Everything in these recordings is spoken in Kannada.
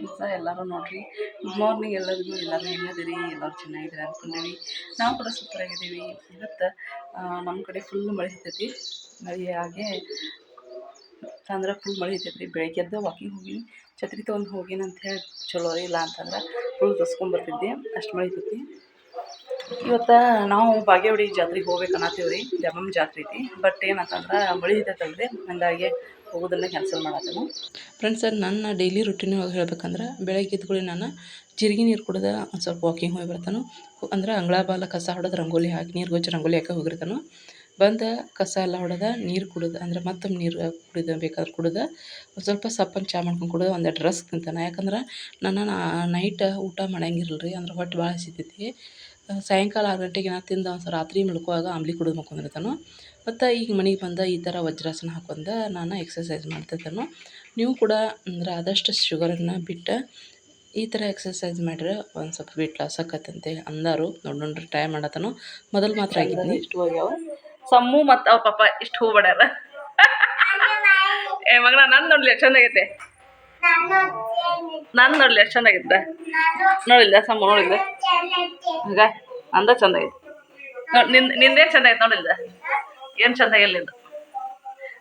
ದಿವಸ ಎಲ್ಲರೂ ನೋಡ್ರಿ. ಗುಡ್ ಮಾರ್ನಿಂಗ್ ಎಲ್ಲರಿಗೂ. ಎಲ್ಲರೂ ಹೆಂಗದಿರಿ ಎಲ್ಲರೂ ಚೆನ್ನಾಗಿದ್ದೀರಿ ಅಂದ್ಕೊಂಡೀವಿ ನಾವು ಕೂಡ ಸೂಪರ್ ಆಗಿದ್ದೀವಿ ಇವತ್ತು ನಮ್ಮ ಕಡೆ ಫುಲ್ ಮಳೆ ಇರ್ತೈತಿ. ಮಳೆ ಹಾಗೆ ಅಂದ್ರೆ ಫುಲ್ ಮಳೆ ಇರ್ತೈತಿ ಬೆಳಗ್ಗೆ ಎದ್ದು ವಾಕಿಂಗ್ ಹೋಗಿ, ಛತ್ರಿ ತೊಗೊಂಡು ಹೋಗಿನಂತ ಹೇಳಿ, ಚಲೋ ಇಲ್ಲ ಅಂತಂದ್ರೆ ಫುಲ್ ಬರ್ತಿದ್ದೆ ಅಷ್ಟು ಮಳೆ ಹತ್ತೈತಿ ಇವತ್ತು ನಾವು ಬಾಗೇವಾಡಿ ಜಾತ್ರೆಗೆ ಹೋಗ್ಬೇಕು ಅನ್ನತ್ತೀವಿ ರೀ ಜಮಮ್ ಜಾತ್ರೆ ಐತಿ. ಬಟ್ ಏನಂತಂದ್ರೆ ಮಳೆ ಹತ್ತೈತಲ್ರಿ ಹಾಗಾಗಿ ಹೋಗೋದನ್ನ ಕ್ಯಾನ್ಸಲ್ ಮಾಡತ್ತೇನೆ. ಫ್ರೆಂಡ್ಸ್ ನನ್ನ ಡೈಲಿ ರುಟೀನ್ ಹೇಳ್ಬೇಕಂದ್ರೆ ಬೆಳಗ್ಗೆ ಎದ್ಕೊಳ್ಳಿ ನಾನು ಜಿರಿಗೆ ನೀರು ಕುಡ್ದು ಒಂದು ಸ್ವಲ್ಪ ವಾಕಿಂಗ್ ಹೋಗಿ ಬರ್ತಾನೆ. ಅಂದ್ರೆ ಅಂಗಳ ಬಾಲ ಕಸ ಹೊಡೆದು ರಂಗೋಲಿ ಹಾಕಿ, ನೀರು ಗೊಜ್ಜು ರಂಗೋಲಿ ಹಾಕಿ ಹೋಗಿರ್ತಾನೆ. ಬಂದು ಕಸ ಎಲ್ಲ ಹೊಡೆದ, ನೀರು ಕುಡಿದ, ಅಂದ್ರೆ ಮತ್ತೊಮ್ಮೆ ನೀರು ಕುಡಿದ, ಬೇಕಾದ್ರೆ ಕುಡಿದ, ಒಂದು ಸ್ವಲ್ಪ ಸಪ್ಪನ್ನು ಚಾ ಮಾಡ್ಕೊಂಡು ಕುಡಿದು, ಒಂದು ಡ್ರೆಸ್ ತಿಂತಾನೆ. ಯಾಕಂದ್ರೆ ನನ್ನ ನೈಟ್ ಊಟ ಮಾಡಂಗಿರಲ್ಲ ರೀ ಅಂದ್ರೆ ಹೊಟ್ಟೆ ಭಾಳ ಹಸಿತೈತಿ. ಸಾಯಂಕಾಲ ಆರು ಗಂಟೆಗೆ ನಾನು ತಿಂದ ಒಂದು ರಾತ್ರಿ ಮಲ್ಕೋವಾಗ ಅಂಬ್ಲಿ ಕುಡಿದು ಮಲ್ಕೊಂಡಿರ್ತಾನೆ. ಮತ್ತು ಈಗ ಮನೆಗೆ ಬಂದ ಈ ಥರ ವಜ್ರಾಸನ ಹಾಕೊಂಡ ನಾನು ಎಕ್ಸಸೈಸ್ ಮಾಡ್ತಿರ್ತಾನೋ ನೀವು ಕೂಡ ಅಂದ್ರೆ ಆದಷ್ಟು ಶುಗರನ್ನು ಬಿಟ್ಟು ಈ ಥರ ಎಕ್ಸಸೈಸ್ ಮಾಡಿದ್ರೆ ಒಂದು ಸ್ವಲ್ಪ ವೆಯ್ಟ್ ಲಾಸ್ ಆಕತ್ತಂತೆ ಅಂದಾರು. ನೋಡಿ ನೋಡ್ರಿ ಟ್ರೈ ಮಾಡತ್ತಾನು. ಮೊದಲು ಮಾತ್ರ ಆಗಿದ್ದೀನಿ ಇಷ್ಟು ಹೋಗ್ಯಾವ. ಸಮ್ಮು ಮತ್ತು ಅವ್ರ ಪಾಪ ಇಷ್ಟು ಹೂ ಬಡ್ಯಾರ. ಏ ಮಗನ ನಾನು ನೋಡ್ಲಿ ನಾನು ನೋಡ್ಲಿ ಎಷ್ಟು ಚೆನ್ನಾಗಿದ್ದೆ. ನೋಡಿಲ್ಲ ಸಮ ನೋಡಿಲ್ಲ ಈಗ ಅಂದ ಚೆಂದಾಗಿದೆ ನೋಡಿ ನಿಂದ ಚಂದಾಗೈತೆ ನೋಡಿಲ್ಲ ಏನು ಚಂದ ನಿಂದು?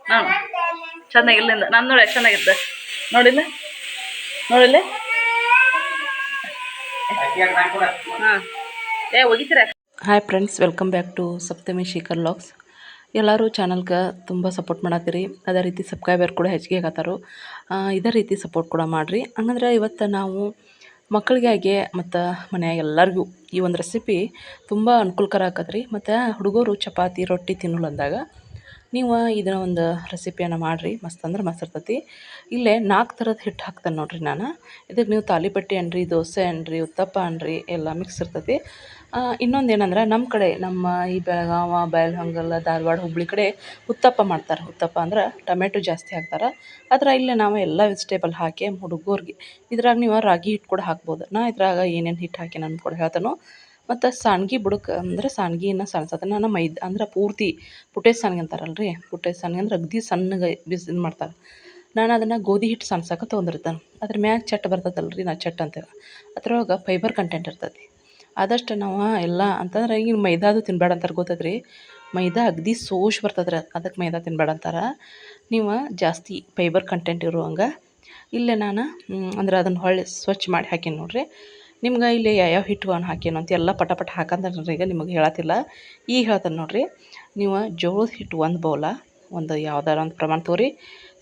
ಹಾಂ, ಚೆನ್ನಾಗಿಲ್ಲ ನಾನು ನೋಡಿ ಎಷ್ಟು ಚೆನ್ನಾಗಿದ್ದೆ. ನೋಡಿಲ್ಲ? ನೋಡಿಲ್ಲ? ಹಾಂ. ಏ ಒಗಿತೀರ hi friends welcome back to Saptami Shekhar logs ಎಲ್ಲರೂ ಚಾನಲ್ಗೆ ತುಂಬ ಸಪೋರ್ಟ್ ಮಾಡತ್ತೀರಿ. ಅದೇ ರೀತಿ ಸಬ್ಸ್ಕ್ರೈಬರ್ ಕೂಡ ಹೆಚ್ಚಿಗೆ ಆಗತ್ತಾರು. ಇದೇ ರೀತಿ ಸಪೋರ್ಟ್ ಕೂಡ ಮಾಡಿರಿ. ಹಂಗಂದ್ರೆ ಇವತ್ತು ನಾವು ಮಕ್ಕಳಿಗಾಗಿ ಮತ್ತು ಮನ್ಯಾಗ ಎಲ್ಲರಿಗೂ ಈ ಒಂದು ರೆಸಿಪಿ ತುಂಬ ಅನುಕೂಲಕರ ಆಕತ್ರಿ ಮತ್ತು ಹುಡುಗರು ಚಪಾತಿ, ರೊಟ್ಟಿ ತಿನ್ನಲು ಅಂದಾಗ ನೀವು ಇದನ್ನ ಒಂದು ರೆಸಿಪಿಯನ್ನು ಮಾಡಿರಿ. ಮಸ್ತ್ ಅಂದ್ರೆ ಮಸ್ತ್ ಇರ್ತೈತಿ. ಇಲ್ಲೇ ನಾಲ್ಕು ಥರದ ಹಿಟ್ಟು ಹಾಕ್ತಾನೆ ನೋಡಿರಿ ನಾನು. ಇದಕ್ಕೆ ನೀವು ತಾಲಿಪಟ್ಟಿ ಅನ್ರಿ, ದೋಸೆ ಅನ್ರಿ, ಉತ್ತಪ್ಪ ಅನ್ರಿ, ಎಲ್ಲ ಮಿಕ್ಸ್ ಇರ್ತೈತಿ. ಇನ್ನೊಂದು ಏನಂದ್ರೆ ನಮ್ಮ ಕಡೆ ನಮ್ಮ ಈ ಬೆಳಗಾವಿ ಬೈಲಹೊಂಗಲ ಧಾರವಾಡ ಹುಬ್ಬಳ್ಳಿ ಕಡೆ ಉತ್ತಪ್ಪ ಮಾಡ್ತಾರೆ. ಉತ್ತಪ್ಪ ಅಂದ್ರೆ ಟೊಮೆಟೊ ಜಾಸ್ತಿ ಹಾಕ್ತಾರೆ. ಆದ್ರೆ ಇಲ್ಲೇ ನಾವು ಎಲ್ಲ ವೆಜಿಟೇಬಲ್ ಹಾಕಿ ಹುಡುಗರ್ಗೆ ಇದ್ರಾಗ ನೀವು ರಾಗಿ ಹಿಟ್ಟು ಕೂಡ ಹಾಕ್ಬೋದು. ನಾ ಇದ್ರಾಗ ಏನೇನು ಹಿಟ್ಟು ಹಾಕಿ ನಾನು ಕೂಡ ಹೇಳ್ತಾನೋ. ಮತ್ತು ಸಾಣ್ಗಿ ಬುಡಕ್ಕೆ ಅಂದ್ರೆ ಸಾಣ್ಗಿನ ಸಣ್ಣ ನಾನು ಮೈದ ಅಂದ್ರೆ ಪೂರ್ತಿ ಪುಟ್ಟೆ ಸಾನ್ಗೆ ಅಂತಾರಲ್ಲ ರೀ ಪುಟ್ಟೆ ಸಾಣ್ಗಿ ಅಂದ್ರೆ ಅಗದಿ ಸಣ್ಣಗೆ ಬಿಸಿ ಮಾಡ್ತಾರೆ. ನಾನು ಅದನ್ನು ಗೋಧಿ ಹಿಟ್ಟು ಸಣ್ಸಕ್ಕೆ ತೊಗೊಂಡಿರ್ತಾನೆ. ಅದ್ರ ಮ್ಯಾಗ ಚಟ್ ಬರ್ತದಲ್ಲ ರೀ ನಾ ಚಟ್ ಅಂತೇವೆ. ಅದ್ರೊಳಗೆ ಫೈಬರ್ ಕಂಟೆಂಟ್ ಇರ್ತೈತಿ. ಆದಷ್ಟು ನಾವು ಎಲ್ಲ ಅಂತಂದ್ರೆ ಈಗ ಮೈದಾದು ತಿನ್ಬೇಡ ಅಂತಾರೆ ಗೊತ್ತದ್ರಿ? ಮೈದಾ ಅಗದಿ ಸೋಶ್ ಬರ್ತದ್ರಿ ಅದಕ್ಕೆ ಮೈದಾ ತಿನ್ಬೇಡ ಅಂತಾರೆ. ನೀವು ಜಾಸ್ತಿ ಫೈಬರ್ ಕಂಟೆಂಟ್ ಇರುವಂಗೆ ಇಲ್ಲೇ ನಾನು ಅಂದ್ರೆ ಅದನ್ನು ಹೊಳ್ಳಿ ಸ್ವಚ್ಛ ಮಾಡಿ ಹಾಕೀನಿ ನೋಡ್ರಿ. ನಿಮ್ಗೆ ಇಲ್ಲಿ ಯಾವ್ಯಾವ ಹಿಟ್ಟುಗಳನ್ನು ಹಾಕೇನು ಅಂತ ಎಲ್ಲ ಪಟ ಪಟ ಹಾಕಂದ್ರೆ ಈಗ ನಿಮಗೆ ಹೇಳತ್ತಿಲ್ಲ ಈಗ ಹೇಳ್ತಾರೆ ನೋಡ್ರಿ, ನೀವು ಜೋಳದ ಹಿಟ್ಟು ಒಂದು ಬೌಲ, ಒಂದು ಯಾವ್ದಾರ ಒಂದು ಪ್ರಮಾಣ ತೋರಿ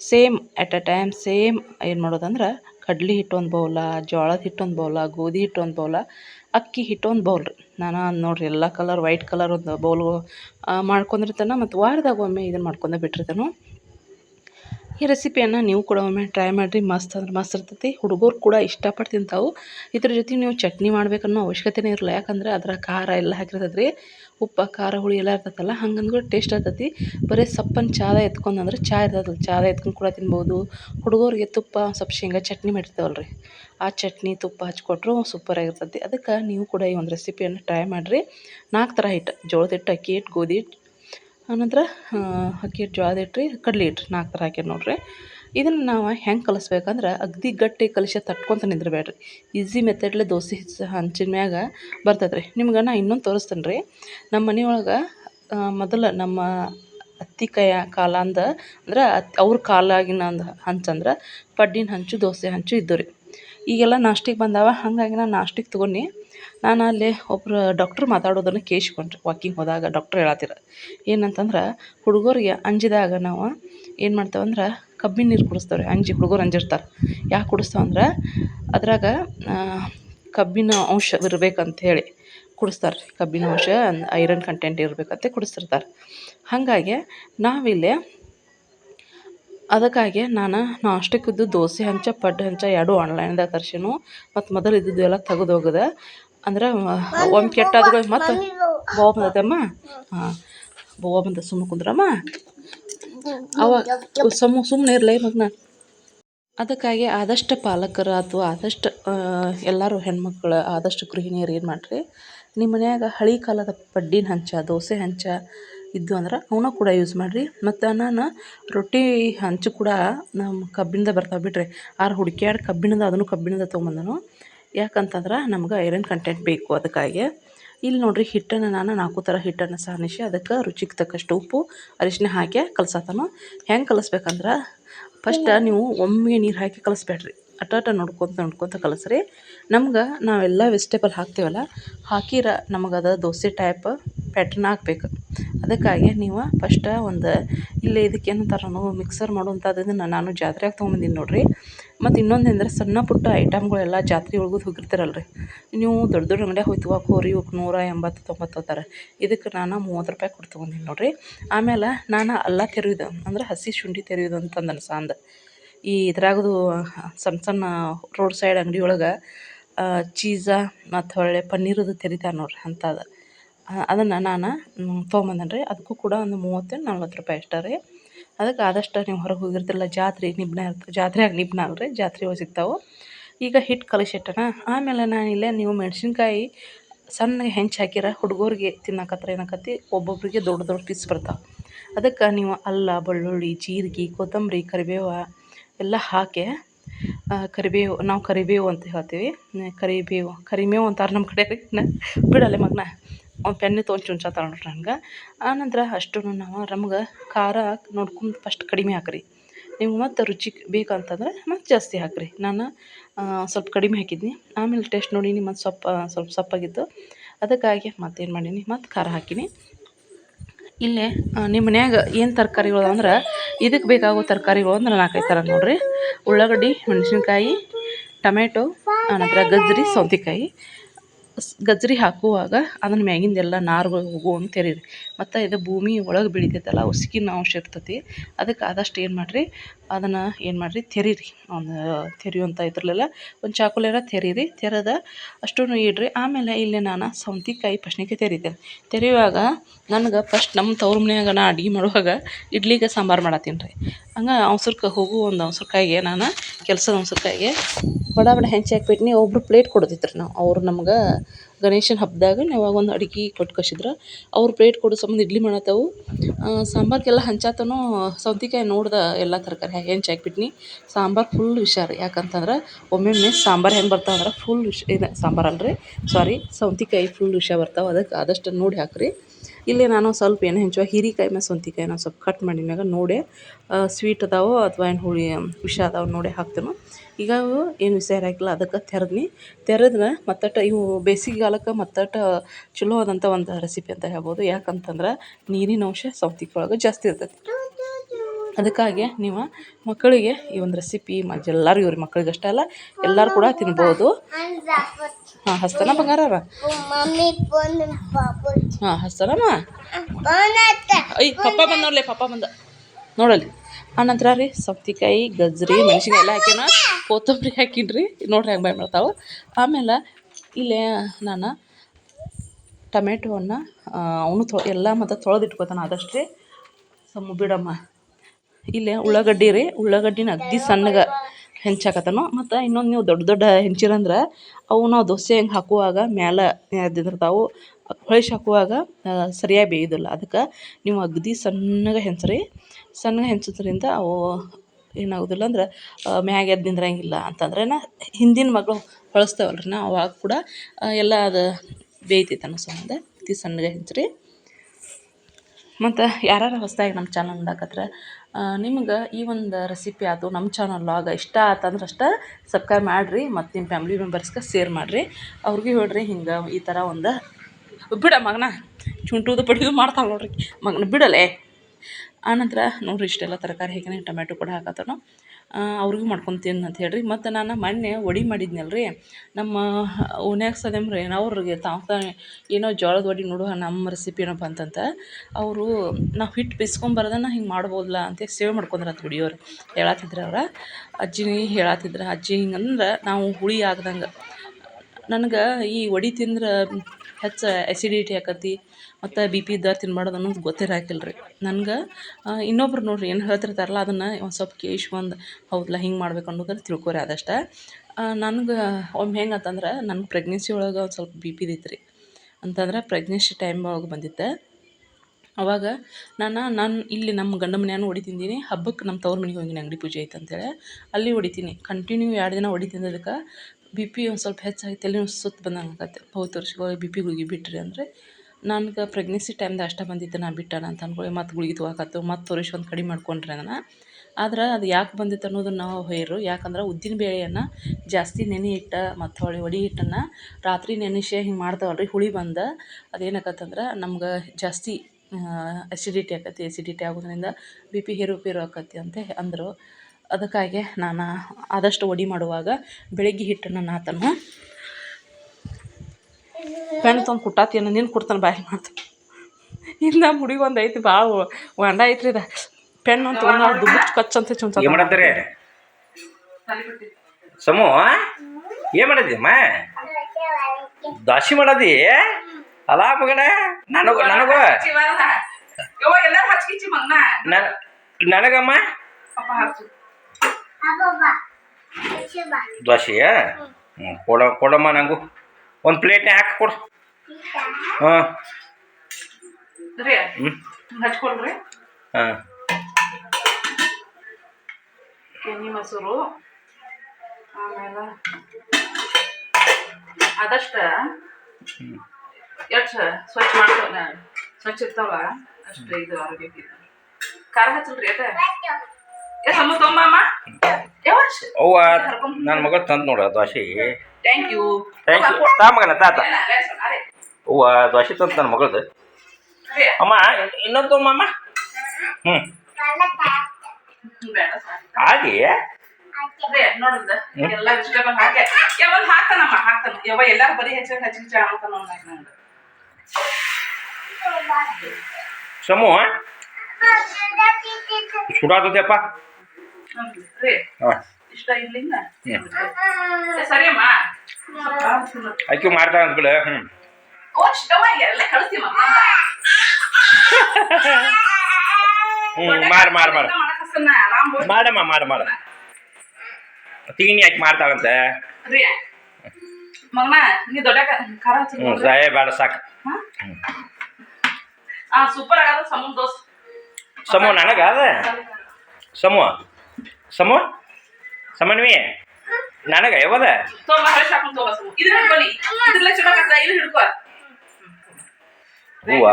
same at a time same ಏನು ಮಾಡೋದಂದ್ರೆ ಕಡ್ಲಿ ಹಿಟ್ಟು ಒಂದು ಬೌಲ, ಜೋಳದ ಹಿಟ್ಟು ಒಂದು ಬೌಲ, ಗೋಧಿ ಹಿಟ್ಟು ಒಂದು ಬೌಲ ಅಕ್ಕಿ ಹಿಟ್ಟು ಒಂದು ಬೌಲ್ ರೀ. ನಾನು ನೋಡಿರಿ ಎಲ್ಲ ಕಲರ್ ವೈಟ್ ಕಲರ್ ಒಂದು ಬೌಲ್ ಮಾಡ್ಕೊಂಡಿರ್ತಾನೆ ಮತ್ತು ವಾರದಾಗ ಒಮ್ಮೆ ಇದನ್ನು ಮಾಡ್ಕೊಂಡೇ ಬಿಟ್ಟಿರ್ತಾನೆ. ಈ ರೆಸಿಪಿಯನ್ನು ನೀವು ಕೂಡ ಒಮ್ಮೆ ಟ್ರೈ ಮಾಡಿರಿ, ಮಸ್ತ್ ಅಂದ್ರೆ ಮಸ್ತ್ ಇರ್ತೈತಿ. ಹುಡುಗರು ಕೂಡ ಇಷ್ಟಪಟ್ಟು ತಿಂತಾವೆ. ಇದ್ರ ಜೊತೆ ನೀವು ಚಟ್ನಿ ಮಾಡ್ಬೇಕನ್ನೋ ಅವಶ್ಯಕತೆನೇ ಇರಲ್ಲ. ಯಾಕಂದ್ರೆ ಅದರ ಖಾರ ಎಲ್ಲ ಹಾಕಿರ್ತದ್ರಿ. ರೀ ಉಪ್ಪು, ಖಾರ, ಹುಳಿ ಎಲ್ಲ ಇರ್ತೈತಲ್ಲ ಹಂಗಂದ್ರೆ ಟೇಸ್ಟ್ ಇರ್ತೈತಿ ಬರೀ ಸಪ್ಪನೆ ಚಾದ ಎತ್ಕೊಂಡು ಅಂದ್ರೆ ಚಾ ಇರ್ತೈತಲ್ಲ, ಚಾದ ಎತ್ಕೊಂಡು ಕೂಡ ತಿನ್ಬೋದು. ಹುಡುಗರಿಗೆ ತುಪ್ಪ ಸ್ವಲ್ಪ ಶೇಂಗಾ, ಚಟ್ನಿ ಮಾಡಿರ್ತೇವಲ್ಲ ರೀ ಆ ಚಟ್ನಿ, ತುಪ್ಪ ಹಚ್ಕೊಟ್ರು ಸೂಪರಾಗಿರ್ತೈತಿ ಅದಕ್ಕೆ ನೀವು ಕೂಡ ಈ ಒಂದು ರೆಸಿಪಿಯನ್ನು ಟ್ರೈ ಮಾಡಿರಿ. ನಾಲ್ಕು ಥರ ಹಿಟ್ಟು, ಜೋಳದ ಹಿಟ್ಟು, ಅಕ್ಕಿ ಹಿಟ್ಟು, ಗೋಧಿ ಹಿಟ್ಟು ಆನಂತರ ಅಕ್ಕಿ ಹಿಟ್ಟು, ಜೋಳದ ಹಿಟ್ಟು ರೀ, ಕಡ್ಲೆ ಹಿಟ್ಟು ನಾಲ್ಕು ಥರ ಹಾಕಿ ನೋಡಿರಿ. ಇದನ್ನು ನಾವು ಹೆಂಗೆ ಕಲಿಸ್ಬೇಕಂದ್ರೆ ಅಗ್ದಿ ಗಟ್ಟಿ ಕಲಿಸಿ ತಟ್ಕೊತ ನಿಂದಿರಬೇಡ್ರಿ. ಈಸಿ ಮೆಥಡ್ಲೆ ದೋಸೆ ಹಂಚಿನ ಮ್ಯಾಗ ಬರ್ತೈತೆ ರೀ ನಿಮ್ಗೆ ನಾ ಇನ್ನೊಂದು ತೋರಿಸ್ತೇನೆ ರೀ ನಮ್ಮ ಮನೆಯೊಳಗೆ ಮೊದಲು ನಮ್ಮ ಅತ್ತಿ ಕೈಯ ಕಾಲ ಅಂದ, ಅಂದ್ರೆ ಅವ್ರ ಕಾಲಾಗಿನ ಒಂದು ಹಂಚಂದ್ರೆ ಪಡ್ಡಿನ ಹಂಚು, ದೋಸೆ ಹಂಚು ಇದ್ದು ರೀ ಈಗೆಲ್ಲ ನಾಷ್ಟಿಗೆ ಬಂದಾವ, ಹಾಗಾಗಿ ನಾನು ನಾಷ್ಟಿಗೆ ತೊಗೊಂಡು, ನಾನು ಅಲ್ಲಿ ಒಬ್ಬರು ಡಾಕ್ಟ್ರ್ ಮಾತಾಡೋದನ್ನು ಕೇಳಿಸ್ಕೊಂಡ್ರಿ. ವಾಕಿಂಗ್ ಹೋದಾಗ ಡಾಕ್ಟ್ರ್ ಹೇಳತ್ತಿರ ಏನಂತಂದ್ರೆ ಹುಡುಗರಿಗೆ ಅಂಜಿದಾಗ ನಾವು ಏನು ಮಾಡ್ತೇವಂದ್ರೆ ಕಬ್ಬಿನ ನೀರು ಕುಡಿಸ್ತಾರೆ ಅಂಜಿ ಹುಡುಗರು ಅಂಜಿರ್ತಾರೆ. ಯಾಕೆ ಕುಡಿಸ್ತೇವಂದ್ರೆ ಅದ್ರಾಗ ಕಬ್ಬಿನ ಅಂಶ ಹೇಳಿ ಕುಡಿಸ್ತಾರೆ ಕಬ್ಬಿನ ಅಂಶ ಐರನ್ ಕಂಟೆಂಟ್ ಇರ್ಬೇಕಂತ ಕುಡಿಸ್ತಿರ್ತಾರೆ. ಹಾಗಾಗಿ ನಾವಿಲ್ಲಿ ಅದಕ್ಕಾಗಿ ನಾನು ನಾಷ್ಟಕ್ಕಿದ್ದು ದೋಸೆ ಹಂಚ, ಪಡ್ಡು ಹಂಚ ಎರಡು ಆನ್ಲೈನ್ದಾಗ ತರ್ಸೀನು, ಮತ್ತು ಮೊದಲು ಇದ್ದಿದ್ದು ಎಲ್ಲ ತೆಗೆದು ಹೋಗದೆ. ಅಂದ್ರೆ ಒಮ್ಮೆ ಕೆಟ್ಟಾದ್ರೂ ಮತ್ತು ಬೋವ ಬಂದದಮ್ಮ ಹಾಂ ಬೋವ ಬಂದ ಸುಮ್ಮ ಕುಂದ್ರಮ್ಮ. ಅವಾಗ ಸುಮ್ಮ ಸುಮ್ಮನೆ ಇರಲೇ ಮಗನ. ಅದಕ್ಕಾಗಿ ಆದಷ್ಟು ಪಾಲಕರು ಅಥವಾ ಆದಷ್ಟು ಎಲ್ಲರೂ ಹೆಣ್ಮಕ್ಳು ಆದಷ್ಟು ಗೃಹಿಣಿಯರು ಏನು ಮಾಡಿರಿ? ನಿಮ್ಮ ಮನ್ಯಾಗ ಹಳಿ ಕಾಲದ ಪಡ್ಡಿನ ಹಂಚ ದೋಸೆ ಹಂಚ ಇದ್ದು ಅಂದ್ರೆ ಅವನ್ನ ಕೂಡ ಯೂಸ್ ಮಾಡಿರಿ. ಮತ್ತು ನಾನು ರೊಟ್ಟಿ ಹಂಚು ಕೂಡ ನಮ್ಮ ಕಬ್ಬಿಣದ ಬರ್ತಾವೆ ಬಿಡ್ರಿ. ಆರು ಹುಡ್ಕ್ಯಾಡಿ ಕಬ್ಬಿಣದ ಅದನ್ನು ಕಬ್ಬಿಣದ ತೊಗೊಂಬಂದನು. ಯಾಕಂತಂದ್ರೆ ನಮ್ಗೆ ಐರನ್ ಕಂಟೆಂಟ್ ಬೇಕು ಅದಕ್ಕಾಗಿ. ಇಲ್ಲಿ ನೋಡ್ರಿ ಹಿಟ್ಟನ್ನು ನಾನು ನಾಲ್ಕು ಥರ ಹಿಟ್ಟನ್ನು ಸಾನಿಸಿ ಅದಕ್ಕೆ ರುಚಿಗೆ ತಕ್ಕಷ್ಟು ಉಪ್ಪು, ಅರಿಶಿನ ಹಾಕಿ ಕಲ್ಸತ್ತನು ಹೆಂಗೆ ಕಲಸ್ಬೇಕಂದ್ರೆ ಫಸ್ಟ ನೀವು ಒಮ್ಮೆ ನೀರು ಹಾಕಿ ಕಲಿಸ್ಬೇಡ್ರಿ. ಅಟಾಟ ನೋಡ್ಕೊತ ನೋಡ್ಕೊತ ಕಲಸ್ರಿ. ನಮ್ಗೆ ನಾವೆಲ್ಲ ವೆಜಿಟೇಬಲ್ ಹಾಕ್ತೀವಲ್ಲ, ಹಾಕಿರ ನಮಗದು ದೋಸೆ ಟೈಪ್ ಪ್ಯಾಟ್ರನ್ ಹಾಕ್ಬೇಕು ಅದಕ್ಕಾಗಿ ನೀವು ಫಸ್ಟ ಒಂದು ಇಲ್ಲಿ ಇದಕ್ಕೆ ಏನಂತಾರೆ ನಾವು ಮಿಕ್ಸರ್ ಮಾಡುವಂಥದ್ದನ್ನು ನಾನು ಜಾತ್ರೆಯಾಗ ತೊಗೊಂಬಂದೀನಿ ನೋಡಿರಿ. ಮತ್ತು ಇನ್ನೊಂದು ಅಂದರೆ ಸಣ್ಣ ಪುಟ್ಟ ಐಟಮ್ಗಳೆಲ್ಲ ಜಾತ್ರೆ ಒಳಗೂ ಹೋಗಿರ್ತೀರಲ್ಲ ನೀವು ದೊಡ್ಡ ದೊಡ್ಡ ಅಂಗಡಿಯಾಗ ಹೋಯ್ತು ಹೋರಿ ಇವಕ್ಕೆ ನೂರ ಎಂಬತ್ತು, ತೊಂಬತ್ತು ಹೋತಾರೆ ಇದಕ್ಕೆ ನಾನು ಮೂವತ್ತು ರೂಪಾಯಿ ಕೊಟ್ಟು ನೋಡಿರಿ. ಆಮೇಲೆ ನಾನು ಅಲ್ಲ ತೆರೆಯೋದು, ಅಂದ್ರೆ ಹಸಿ ಶುಂಠಿ ತೆರೆಯೋದು ಅಂತಂದನು ಸಾಂದ್. ಈ ಇದ್ರಾಗದು ಸಣ್ಣ ಸಣ್ಣ ರೋಡ್ ಸೈಡ್ ಅಂಗಡಿ ಒಳಗೆ ಚೀಸ ಮತ್ತು ಹೊಳ್ಳೆ ಪನ್ನೀರದು ತೆರಿತಾರೆ ನೋಡ್ರಿ ಅಂಥದ್ದು ಅದನ್ನು ನಾನು ತೊಗೊಂಬಂದೇನಿ ರೀ ಅದಕ್ಕೂ ಕೂಡ ಒಂದು ಮೂವತ್ತು ನಲ್ವತ್ತು ರೂಪಾಯಿ ಅಷ್ಟೇ ರೀ. ಅದಕ್ಕೆ ಆದಷ್ಟು ನೀವು ಹೊರಗೆ ಹೋಗಿರ್ತಿರಲ್ಲ, ಜಾತ್ರೆ ನಿಬ್ನ ಇರ್ತದೆ ಜಾತ್ರೆಯಾಗ ಅಲ್ಲ ರೀ ಜಾತ್ರೆ ಸಿಗ್ತಾವೆ. ಈಗ ಹಿಟ್ಟು ಕಲಿಸಿಟ್ಟನ? ಆಮೇಲೆ ನಾನು ಇಲ್ಲೇ ನೀವು ಮೆಣಸಿನ್ಕಾಯಿ ಸಣ್ಣಗೆ ಹೆಂಚು ಹಾಕಿರ ಹುಡುಗರಿಗೆ ತಿನ್ನಕತ್ರ ಏನಕತ್ತಿ ಒಬ್ಬೊಬ್ಬರಿಗೆ ದೊಡ್ಡ ದೊಡ್ಡ ಪೀಸ್ ಬರ್ತಾವೆ. ಅದಕ್ಕೆ ನೀವು ಅಲ್ಲ, ಬೆಳ್ಳುಳ್ಳಿ, ಜೀರಿಗೆ, ಕೊತ್ತಂಬರಿ, ಕರಿಬೇವು ಎಲ್ಲ ಹಾಕಿ ಕರಿಬೇವು, ನಾವು ಕರಿಬೇವು ಅಂತ ಹೇಳ್ತೀವಿ. ಕರಿಬೇವು, ಕರಿಮೇವು ಅಂತಾರೆ ನಮ್ಮ ಕಡೆ. ರೀ ಮಗ್ನ. ಒಂದು ಪೆನ್ನು ತೊಗೊಂಡು ಚುಂಚಾತಾಳ ನೋಡ್ರಿ ಹಂಗೆ. ಆನಂತರ ಅಷ್ಟು ನಾವು ನಮ್ಗೆ ಖಾರ ನೋಡ್ಕೊಂಡು ಫಸ್ಟ್ ಕಡಿಮೆ ಹಾಕ್ರಿ. ನಿಮ್ಗೆ ಮತ್ತು ರುಚಿ ಬೇಕಂತಂದ್ರೆ ಮತ್ತು ಜಾಸ್ತಿ ಹಾಕಿರಿ. ನಾನು ಸ್ವಲ್ಪ ಕಡಿಮೆ ಹಾಕಿದ್ನಿ. ಆಮೇಲೆ ಟೇಸ್ಟ್ ನೋಡಿ ಮತ್ತು ಸೊಪ್ಪು ಸ್ವಲ್ಪ ಸೊಪ್ಪಾಗಿತ್ತು ಅದಕ್ಕಾಗಿ ಮತ್ತೇನು ಮಾಡೀನಿ, ಮತ್ತು ಖಾರ ಹಾಕೀನಿ. ಇಲ್ಲೇ ನಿಮ್ಮ ಮನ್ಯಾಗ ಏನು ತರಕಾರಿಗಳು ಅಂದ್ರೆ ಇದಕ್ಕೆ ಬೇಕಾಗೋ ತರಕಾರಿಗಳು ಅಂದ್ರೆ ನಾಲ್ಕೈದು ಥರ ನೋಡಿರಿ. ಉಳ್ಳಾಗಡ್ಡಿ, ಮೆಣಸಿನ್ಕಾಯಿ ಟೊಮೆಟೊ ಆನಂತರ ಗಜ್ಜರಿ, ಸೌತೆಕಾಯಿ. ಗಜ್ಜರಿ ಹಾಕುವಾಗ ಅದನ್ನ ಮ್ಯಾಗಿಂದೆಲ್ಲ ನಾರುಗಳು ಅಂತ ತೆರೀರಿ ಮತ್ತು ಇದು ಭೂಮಿ ಒಳಗೆ ಬೆಳಿತೈತಲ್ಲ, ಉಸುಕಿನ ಅಂಶ ಇರ್ತೈತಿ. ಅದಕ್ಕೆ ಆದಷ್ಟು ಏನು ಮಾಡಿರಿ ಅದನ್ನು ಏನು ಮಾಡಿರಿ, ತೆರೀರಿ. ಒಂದು ತೆರೆಯುವಂಥ ಇದ್ರಲ್ಲೆಲ್ಲ ಒಂದು ಚಾಕುಲೆಲ್ಲ ತೆರೀರಿ. ತೆರೆದ ಅಷ್ಟೂ ಇಡ್ರಿ. ಆಮೇಲೆ ಇಲ್ಲಿ ನಾನು ಸೌತೆಕಾಯಿ ಫಸ್ಟ್ನಿಗೆ ತೆರಿತೇನೆ. ತೆರೆಯುವಾಗ ನನಗೆ ಫಸ್ಟ್ ನಮ್ಮ ತವ್ರ ಮನ್ಯಾಗ ನಾ ಅಡ್ಗೆ ಮಾಡುವಾಗ ಇಡ್ಲಿಗೆ ಸಾಂಬಾರು ಮಾಡತ್ತೀನಿ ರೀ ಹಂಗೆ ಅವ್ಸರ್ಕ ಹೋಗು ಒಂದು ಅವ್ಸರ್ಕಾಯಿಗೆ, ನಾನು ಕೆಲ್ಸದ ಅವ್ಸರ್ಕಾಯಿಗೆ. ಬಡ ಬಡ ಹೆಂಚು ಹಾಕ್ಬಿಟ್ನಿ ಒಬ್ಬರು ಪ್ಲೇಟ್ ಕೊಡ್ತಿದ್ರು ನಾವು. ಅವ್ರು ನಮ್ಗೆ ಗಣೇಶನ ಹಬ್ಬದಾಗ ಯಾವಾಗ ಒಂದು ಅಡ್ಗೆ ಕೊಟ್ಟು ಕಳಿಸಿದ್ರು ಅವ್ರು ಪ್ಲೇಟ್ ಕೊಡೋ ಸಂಬಂಧ ಇಡ್ಲಿ ಮಾಡತ್ತವು ಸಾಂಬಾರಿಗೆಲ್ಲ ಹಂಚಾತನೂ ಸೌತೆಕಾಯಿ ನೋಡ್ದೆ ಎಲ್ಲ ತರಕಾರಿ ಹೆಂಚು ಹಾಕ್ಬಿಟ್ನಿ ಸಾಂಬಾರು ಫುಲ್ ಹುಷಾರು. ಯಾಕಂತಂದ್ರೆ ಒಮ್ಮೊಮ್ಮೆ ಸಾಂಬಾರು ಹೆಂಗೆ ಬರ್ತಾವೆ ಅಂದ್ರೆ ಫುಲ್ ಹುಷ್ ಇದು ಸಾಂಬಾರು ಅಲ್ಲ ರೀ ಸಾರಿ ಸೌತೆಕಾಯಿ ಫುಲ್ ವಿಷ ಬರ್ತಾವೆ. ಅದಕ್ಕೆ ಆದಷ್ಟು ನೋಡಿ ಹಾಕಿರಿ. ಇಲ್ಲಿ ನಾನು ಸ್ವಲ್ಪ ಏನು ಹೆಂಚುವ ಹೀರಿಕಾಯಿ ಮತ್ತು ಸೌತೆಕಾಯಿ ಸ್ವಲ್ಪ ಕಟ್ ಮಾಡಿದಾಗ ನೋಡೆ ಸ್ವೀಟ್ ಅದಾವೋ ಅಥವಾ ಏನು ಹುಳಿ ವಿಷ ಅದಾವೆ ನೋಡಿ ಹಾಕ್ತೇನೆ. ಈಗ ಏನು ವಿಷ ಇರಾಕಿಲ್ಲ, ಅದಕ್ಕೆ ತೆರೆದ್ನಿ. ತೆರೆದ್ರೆ ಮತ್ತಟ ಇವು ಬೇಸಿಗೆಗಾಲಕ್ಕೆ ಮತ್ತಟ ಚಲೋ ಆದಂಥ ಒಂದು ರೆಸಿಪಿ ಅಂತ ಹೇಳ್ಬೋದು. ಯಾಕಂತಂದ್ರೆ ನೀರಿನ ಅಂಶ ಜಾಸ್ತಿ ಇರ್ತೈತಿ. ಅದಕ್ಕಾಗಿ ನೀವು ಮಕ್ಕಳಿಗೆ ಈ ಒಂದು ರೆಸಿಪಿ ಮ ಎಲ್ಲರಿಗೂ ಇವ್ರ ಮಕ್ಕಳಿಗೆ ಅಷ್ಟೇ ಅಲ್ಲ, ಎಲ್ಲರೂ ಕೂಡ ತಿನ್ಬೋದು. ಹಾಂ, ಹಸ್ತನ ಬಂಗಾರ ಹಾಂ, ಹಸ್ತನಮ್ಮ? ಐ, ಪಪ್ಪ ಬಂದ ನೋಡಲಿ ಪಪ್ಪ ಬಂದ. ನೋಡಲ್ಲಿ. ಆನಂತರ ರೀ ಸೌತಿಕಾಯಿ, ಗಜ್ರಿ ಮೆಣಸಿನಕಾಯಿ ಎಲ್ಲ ಹಾಕ್ಯಾನ. ಕೊತ್ತಂಬರಿ ಹಾಕಿನ್ರಿ. ನೋಡ್ರಿ ಹೆಂಗೆ ಬಾಯ್ ಮಾಡ್ತಾವೆ. ಆಮೇಲೆ ಇಲ್ಲೇ ನಾನು ಟೊಮೆಟೊವನ್ನು ಅವನು ತೊ ಎಲ್ಲ ಮತ್ತು ತೊಳೆದಿಟ್ಕೋತಾನೆ ಆದಷ್ಟು ರೀ ಸಮ ಬಿಡಮ್ಮ. ಇಲ್ಲೇ ಉಳ್ಳಾಗಡ್ಡಿ ರೀ, ಉಳ್ಳಾಗಡ್ಡಿನ ಅಗ್ದಿ ಸಣ್ಣಗೆ ಹೆಂಚಾಕತ್ತನು ಮತ್ತು ಇನ್ನೊಂದು ನೀವು ದೊಡ್ಡ ದೊಡ್ಡ ಹೆಂಚಿರಂದ್ರೆ ಅವು ನಾವು ದೋಸೆ ಹೆಂಗೆ ಹಾಕುವಾಗ ಮ್ಯಾಲೆ ಎದ್ದಿರ್ತಾವೆ ಹೊಳಿಸಿ ಹಾಕುವಾಗ ಸರಿಯಾಗಿ ಬೇಯೋದಿಲ್ಲ. ಅದಕ್ಕೆ ನೀವು ಅಗ್ದಿ ಸಣ್ಣಗೆ ಹೆಂಚ್ರಿ, ಸಣ್ಣಗೆ ಹೆಂಚೋದ್ರಿಂದ ಅವು ಏನಾಗೋದಿಲ್ಲ ಅಂದ್ರೆ ಮ್ಯಾಗ ಎದ್ದು ನಿಂದ್ರಂಗಿಲ್ಲ. ಅಂತಂದ್ರೆ ಹಿಂದಿನ ಮಗಳು ಹೊಳಸ್ತೇವಲ್ಲ ರೀ ನಾವು ಅವಾಗ ಕೂಡ ಎಲ್ಲ ಅದು ಬೇಯ್ತೈತೆ ಅನ್ನೋ ಸಂಬಂಧ ಅತಿ ಸಣ್ಣಗೆ ಹೆಂಚ್ರಿ. ಮತ್ತು ಯಾರ್ಯಾರು ಹೊಸದಾಗಿ ನಮ್ಮ ಚಾನಲ್ ನೋಡಕತ್ರ ನಿಮ್ಗೆ ಈ ಒಂದು ರೆಸಿಪಿ ಆಯ್ತು ನಮ್ಮ ಚಾನಲ್ ಲಾಗ ಇಷ್ಟ ಆತಂದ್ರೆ ಅಷ್ಟೇ ಸಬ್ಸ್ಕ್ರೈಬ್ ಮಾಡಿರಿ, ಮತ್ತು ನಿಮ್ಮ ಫ್ಯಾಮಿಲಿ ಮೆಂಬರ್ಸ್ಗೆ ಶೇರ್ ಮಾಡಿರಿ. ಅವ್ರಿಗೂ ಹೇಳ್ರಿ ಹಿಂಗೆ ಈ ಥರ ಒಂದು ಬಿಡ ಮಗನ, ಚುಂಟುದು ಪಡಿದು ಮಾಡ್ತಾವೆ ನೋಡ್ರಿ. ಮಗನ ಬಿಡಲೇ. ಆನಂತರ ನೋಡಿರಿ ಇಷ್ಟೆಲ್ಲ ತರಕಾರಿ ಹೇಗೆ ಟೊಮೆಟೊ ಕೂಡ ಹಾಕತ್ತನು. ಅವ್ರಿಗೂ ಮಾಡ್ಕೊಂತೀನಿ ಅಂತ ಹೇಳಿರಿ. ಮತ್ತು ನಾನು ಮೊನ್ನೆ ವಡೆ ಮಾಡಿದ್ನಲ್ಲ ರೀ ನಮ್ಮ ಓನ್ಯಾಗ ಸದೇಮ್ರಿ ಅವ್ರಿಗೆ ತಾವು ತಾನೇ ಏನೋ ಜೋಳದ ವಡೆ ನೋಡುವ ನಮ್ಮ ರೆಸಿಪಿ ಏನೋ ಬಂತಂತ. ಅವರು, ನಾವು ಹಿಟ್ಟು ಬಿಸ್ಕೊಂಬರ್ದನ ಹಿಂಗೆ ಮಾಡ್ಬೋದಲ್ಲ ಅಂತ ಸೇವ್ ಮಾಡ್ಕೊಂಡ್ರಂತ ವಿಡಿಯೋರು ಹೇಳತ್ತಿದ್ರು ಅವ್ರು. ಅಜ್ಜಿ ಹೇಳತ್ತಿದ್ರು ಅಜ್ಜಿ ಹಿಂಗಂದ್ರೆ ನಾವು ಹುಳಿ ಆಗ್ದಂಗೆ. ನನಗೆ ಈ ವಡೆ ತಿಂದ್ರೆ ಹೆಚ್ಚು ಎಸಿಡಿಟಿ ಆಕತಿ, ಮತ್ತು ಬಿ ಪಿ ಇದ್ದವ್ರು ತಿನ್ಬಾರ್ದು ಅನ್ನೋದು ಗೊತ್ತಿರಾಕಿಲ್ಲ ರೀ ನನ್ಗೆ ಇನ್ನೊಬ್ರು ನೋಡ್ರಿ ಏನು ಹೇಳ್ತಿರ್ತಾರಲ್ಲ, ಅದನ್ನು ಒಂದು ಸ್ವಲ್ಪ ಒಂದು ಹೌದಲ್ಲ ಹಿಂಗೆ ಮಾಡ್ಬೇಕು ಅನ್ನೋದನ್ನು ತಿಳ್ಕೊರಿ ಆದಷ್ಟ. ನನ್ಗೆ, ಒಮ್ಮೆ ಹೆಂಗೆ ಅಂತಂದ್ರೆ ನನ್ನ ಪ್ರೆಗ್ನೆನ್ಸಿ ಒಳಗೆ ಒಂದು ಸ್ವಲ್ಪ ಬಿ ಪಿದು ಇತ್ತು ರೀ ಅಂತಂದ್ರೆ ಪ್ರೆಗ್ನೆನ್ಸಿ ಟೈಮ್ ಒಳಗೆ ಬಂದಿತ್ತು. ಅವಾಗ ನಾನು ನಾನು ಇಲ್ಲಿ ನಮ್ಮ ಗಂಡ ಮನೆಯನ್ನು ಹೊಡಿತಿದ್ದೀನಿ ಹಬ್ಬಕ್ಕೆ ನಮ್ಮ ತವ್ರ ಮನೆಗೆ ಹೋಗಿನಿ ಅಂಗಡಿ ಪೂಜೆ ಐತೆ ಅಂತೇಳಿ ಅಲ್ಲಿ ಹೊಡಿತೀನಿ ಕಂಟಿನ್ಯೂ ಎರಡು ದಿನ ಹೊಡಿ ತಿಂದಿದ್ದಕ್ಕೆ ಬಿ ಪಿ ಒಂದು ಸ್ವಲ್ಪ ಹೆಚ್ಚಾಗಿ ತಲೆ ಸುತ್ತು ಬಂದಂಗೆ ಆಗತ್ತೆ. ಹೋದ ಬಿ ಪಿ ಗುಳ್ಗೆ ಬಿಟ್ಟಿರಿ ಅಂದರೆ ನನ್ಗೆ ಪ್ರೆಗ್ನೆನ್ಸಿ ಟೈಮ್ದಾಗ ಅಷ್ಟೇ ಬಂದಿತ್ತು ನಾ ಬಿಟ್ಟಾನ ಅಂತ ಅನ್ಕೊಳ್ಳಿ, ಮತ್ತು ಗುಳಿಗೆ ತೊಗೊಳಕತ್ತು ಮತ್ತು ತೋರಿಸಿ ಒಂದು ಕಡಿಮೆ ಮಾಡ್ಕೊಂಡ್ರೆ ಅದನ್ನು ಆದ್ರೆ ಅದು ಯಾಕೆ ಬಂದಿತ್ತು ಅನ್ನೋದನ್ನು ನಾವು ಹೊಯ್ಯರು ಯಾಕಂದ್ರೆ ಉದ್ದಿನ ಬೇಳೆಯನ್ನು ಜಾಸ್ತಿ ನೆನೆ ಇಟ್ಟು, ಮತ್ತು ಹೊಳಿ ಒಡಿ ಹಿಟ್ಟನ್ನು ರಾತ್ರಿ ನೆನೆಸಿ ಹಿಂಗೆ ಮಾಡ್ತಾವಲ್ಲ ರೀ ಹುಳಿ ಬಂದು. ಅದೇನಾಕತ್ತಂದ್ರೆ ನಮ್ಗೆ ಜಾಸ್ತಿ ಅಸಿಡಿಟಿ ಆಕತಿ. ಎಸಿಡಿಟಿ ಆಗೋದ್ರಿಂದ ಬಿ ಪಿ ಹೇರುಪೇರು ಆಕತಿ ಅಂತ ಅಂದರು. ಅದಕ್ಕಾಗಿ ನಾನು ಆದಷ್ಟು ಒಡಿ ಮಾಡುವಾಗ ಬೆಳಗ್ಗೆ ಹಿಟ್ಟನ್ನು ನಾತನು ಪೆನ್ ತಂದು ಕುಟ್ಟಾತಿಯನ್ನ ನೀನು ಕೊಡ್ತಾನೆ ಬಾಯಿ ಮಾಡ್ತಾನೆ ಇಲ್ಲ ಮುಡಿಗೆ ಹುಡುಗಿ ಒಂದು ಐತಿ ಭಾಳ ಹೊಂಡ ಐತ್ರಿ ಇದು. ಪೆನ್ ಅಂತ ಒಂದು ದುಡ್ಡು ಕಚ್ಚಂತ ಚುಂಚ ಏನ್ ಅಮ್ಮ ಸಮು ಏನ್ ಮಾಡದಿಮ್ಮ ದಾಸಿ ಮಾಡದಿ? ಅಲ್ಲ ಮಗನ ನನಗ ನನಗ. ನನಗಮ್ಮ? ದ್ವಾಸಿ ಹ್ಞೂ ಕೊಡ ಕೊಡಮ್ಮ ನಂಗು. ಒಂದು ಪ್ಲೇಟ್ನೇ ಹಾಕಿ ಕೊಡು. ಹಾಂ. ಹಾಂ. ಎಣ್ಣೆ ಮೊಸರು ಆಮೇಲೆ ಆದಷ್ಟು ಎಷ್ಟು ಸ್ವಚ್ಛ ಮಾಡ್ತಾವ ಸ್ವಚ್ಛ ಇರ್ತಾವ ಅಷ್ಟು ಇದು ಆರೋಗ್ಯಕ್ಕೆ. ಇದು. ಖಾರ ಹಚ್ಚಲ್ರಿ ಅದ? ಏ ಸಮ ತೊಂಬಮ್ಮ ಅವ್ವ ನನ್ನ ಮಗಳು ತಂದು ನೋಡ ದ್ವಾಸಿ ಥ್ಯಾಂಕ್ ಯು ಥ್ಯಾಂಕ್ ಯು ತಾ ಮಗನ ತಾತ. ಅವ್ವ ದ್ವಾಸಿ ತಂತ ನನ್ನ ಮಗಳದು. ಅಮ್ಮ ಇನ್ನೊಂದು ಅಮ್ಮ ಹ್ಞೂ ನೋಡಿದ ಎಲ್ಲ ವೆಜಿಟೇಬಲ್ ಹಾಕಿ ಯಾವಾಗ ಹಾಕ್ತಾನಮ್ಮ ಹಾಕ್ತಾನ. ಯಾವ ಎಲ್ಲಾರು ಬರೀ ಹೆಚ್ಚಾಗಿ ಹಚ್ಚಿ ಹಚ್ಚಿ ಆಗ್ತಾನ ನಂಗೆ ಸಮು ಸುಡಾತದಪ್ಪ ಆಕೆ ಮಾಡ್ತಾ ಅಂದ್ಬಿಡ ಹ್ಞೂ ಓ ಮಾಡ ಮಾಡ ಮಾಡು. ಮಾಡಮ್ಮ ಮಾಡ ಮಾಡ. ತೀನಿ ಹಾಕಿ ಮಾಡ್ತಾಳಂತೆ ಮಗನ ನೀ ದೊಡ್ಡ ಖಾರ ಹಚ್ಚಿ ಹ್ಞೂ ಸಾಯೇ ಬೇಡ ಸಾಕು. ಆ ಸೂಪರ್ ಆಗದ ಸಮುನ್ ದೋಸ್ ಸಮು ನನಗ ಅದ? ಸಮು ಸಮು ಸಮನ್ವಿ ನನಗ ಯಾವದ? ಹೂವ.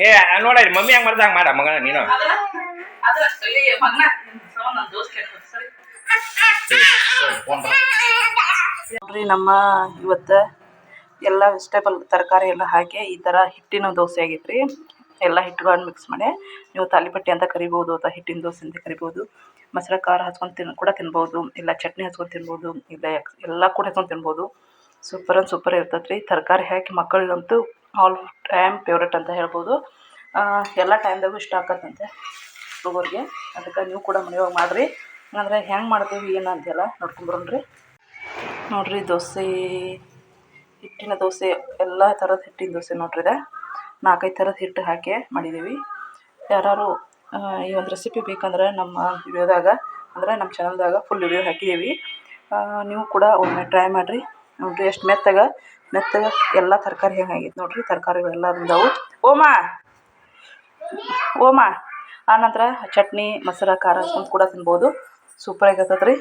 ಏ ನೋಡ ಮಮ್ಮಿ ಹಂಗ ಮಾಡ್ದ ಹಂಗ ಮಾಡ ಮಗನ ನೀನು. ನೋಡ್ರಿ ನಮ್ಮ ಇವತ್ತು ಎಲ್ಲ ವೆಜಿಟೇಬಲ್ ತರಕಾರಿ ಎಲ್ಲ ಹಾಕಿ ಈ ಥರ ಹಿಟ್ಟಿನ ದೋಸೆ ಆಗೈತ್ರಿ. ರೀ ಎಲ್ಲ ಹಿಟ್ಟುಗಳನ್ನು ಮಿಕ್ಸ್ ಮಾಡಿ, ನೀವು ತಾಲಿಪಟ್ಟಿ ಅಂತ ಕರಿಬೋದು ಅಥವಾ ಹಿಟ್ಟಿನ ದೋಸೆ ಅಂತ ಕರಿಬೋದು, ಮೊಸರು ಖಾರ ಹಚ್ಕೊಂಡು ತಿನ್, ಕೂಡ ತಿನ್ಬೋದು, ಇಲ್ಲ ಚಟ್ನಿ ಹಚ್ಕೊಂಡು ತಿನ್ಬೋದು, ಇಲ್ಲ ಎಲ್ಲ ಕೂಡ ಹಚ್ಕೊಂಡು ತಿನ್ಬೋದು. ಸೂಪರ್ ಅಂದ್ರೆ ಸೂಪರ್ ಇರ್ತೈತೆ ರೀ ತರಕಾರಿ ಹಾಕಿ ಮಕ್ಕಳಿಗಂತೂ ಆಲ್ ಟೈಮ್ ಫೇವ್ರೇಟ್ ಅಂತ ಹೇಳ್ಬೋದು. ಎಲ್ಲ ಟೈಮ್ದಾಗೂ ಇಷ್ಟ ಆಕತ್ತಂತೆ ಹುಡುಗರಿಗೆ ಅದಕ್ಕೆ ನೀವು ಕೂಡ ಮನೆಯೊಳಗೆ ಮಾಡಿರಿ. ಅಂದರೆ ಹೆಂಗೆ ಮಾಡ್ತೀವಿ, ಏನು ಅಂತೆಲ್ಲ ನೋಡ್ಕೊಂಬರೋಣ್ರಿ ನೋಡಿರಿ ದೋಸೆ, ಹಿಟ್ಟಿನ ದೋಸೆ, ಎಲ್ಲ ಥರದ ಹಿಟ್ಟಿನ ದೋಸೆ ನೋಡ್ರಿ ಇದೆ. ನಾಲ್ಕೈದು ಥರದ ಹಿಟ್ಟು ಹಾಕಿ ಮಾಡಿದ್ದೀವಿ ಯಾರು ಈ ಒಂದು ರೆಸಿಪಿ ಬೇಕಂದ್ರೆ ನಮ್ಮ ವಿಡಿಯೋದಾಗ ಅಂದರೆ ನಮ್ಮ ಚಾನಲ್ದಾಗ ಫುಲ್ ವಿಡಿಯೋ ಹಾಕಿದ್ದೀವಿ ನೀವು ಕೂಡ ಒಮ್ಮೆ ಟ್ರೈ ಮಾಡಿರಿ. ನೋಡಿರಿ ಎಷ್ಟು ಮೆತ್ತಗೆ ಮೆತ್ತಗೆ ಎಲ್ಲ ತರಕಾರಿ ಹೆಂಗಾಗೈತೆ ನೋಡಿರಿ. ತರಕಾರಿಗಳೆಲ್ಲ ಬಂದವು ಓಮ! ಓಮ! ಆನಂತರ ಚಟ್ನಿ, ಮೊಸರು, ಖಾರ ಹಚ್ಕೊಂಡು ಕೂಡ ತಿನ್ಬೋದು. ಸೂಪರ್ ಆಗ್ತದ್ರಿ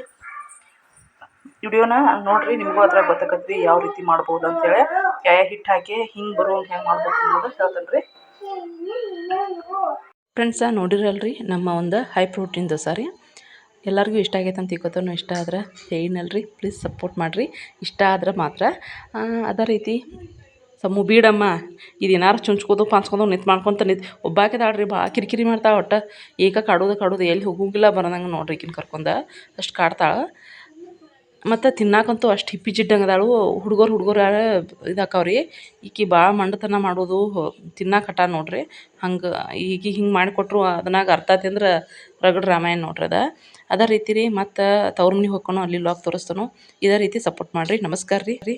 ವಿಡಿಯೋನ ನೋಡ್ರಿ, ನಿಮಗೂ ಅದ್ರಾಗ ಗೊತ್ತಾಗತ್ತೆ ಯಾವ ರೀತಿ ಮಾಡ್ಬೋದು ಅಂತೇಳಿ. ಯಾವ ಹಿಟ್ಟು ಹಾಕಿ ಹಿಂಗೆ ಬರುವಂಗೆ ಹೆಂಗೆ ಮಾಡ್ಬೇಕು ಅನ್ನೋದು ಹೇಳ್ತೇನೆ ರೀ ಫ್ರೆಂಡ್ಸ ನೋಡಿರಲ್ರಿ ನಮ್ಮ ಒಂದು ಹೈ ಪ್ರೋಟೀನ್ ದೋಸೆ ರೀ ಎಲ್ಲರಿಗೂ ಇಷ್ಟ ಆಗೈತೆ ಅಂತ ತಿಳ್ಕೊತಾನು ಇಷ್ಟ ಆದ್ರೆ ಹೇಳಿನಲ್ರಿ ಪ್ಲೀಸ್ ಸಪೋರ್ಟ್ ಮಾಡಿರಿ. ಇಷ್ಟ ಆದ್ರೆ ಮಾತ್ರ. ಅದೇ ರೀತಿ ಸಮು ಬೀಡಮ್ಮ ಇದು ಏನಾರು ಚುಂಚ್ಕೋದು ಪಾಂಚ್ಕೊಂಡು ನಿಂತು ಮಾಡ್ಕೊತ ನಿಂತು ಒಬ್ಬಾಕಿದಾಳ್ರಿ ಭಾಳ ಕಿರಿಕಿರಿ ಮಾಡ್ತಾಳೆ ಒಟ್ಟು. ಏಕ ಕಾಡೋದು ಕಾಡೋದು ಎಲ್ಲಿ ಹೋಗೋಂಗಿಲ್ಲ ಬರೋದಂಗೆ ನೋಡ್ರಿ ಈಕಿನ ಕರ್ಕೊಂಡ. ಅಷ್ಟು ಕಾಡ್ತಾಳೆ. ಮತ್ತು ತಿನ್ನಾಕಂತೂ ಅಷ್ಟು ಹಿಪ್ಪಿ ಜಿಡ್ಡಂಗೆ ಅದಾಳು. ಹುಡುಗರು ಹುಡುಗರು ರೀ ಈಕೆ ಭಾಳ ಮಂಡತನ ಮಾಡೋದು ತಿನ್ನಕ್ಕೆ ಹಠ ನೋಡ್ರಿ. ಹಂಗೆ ಈಗ ಹಿಂಗೆ ಮಾಡಿಕೊಟ್ರು ಅದನ್ನಾಗ ಅರ್ಥ ಆಯ್ತು ಅಂದ್ರೆ ರಗಡ್ ರಾಮಾಯಣ ನೋಡ್ರಿ ಅದ. ಅದೇ ರೀತಿ ರೀ ಮತ್ತು ತವ್ರ ಮನೆಗೆ ಹೋಗ್ಕೊನು ಅಲ್ಲಿ ಲಾಗ್ ತೋರಿಸ್ತಾನು. ಇದೇ ರೀತಿ ಸಪೋರ್ಟ್ ಮಾಡಿರಿ. ನಮಸ್ಕಾರ ರೀ ರೀ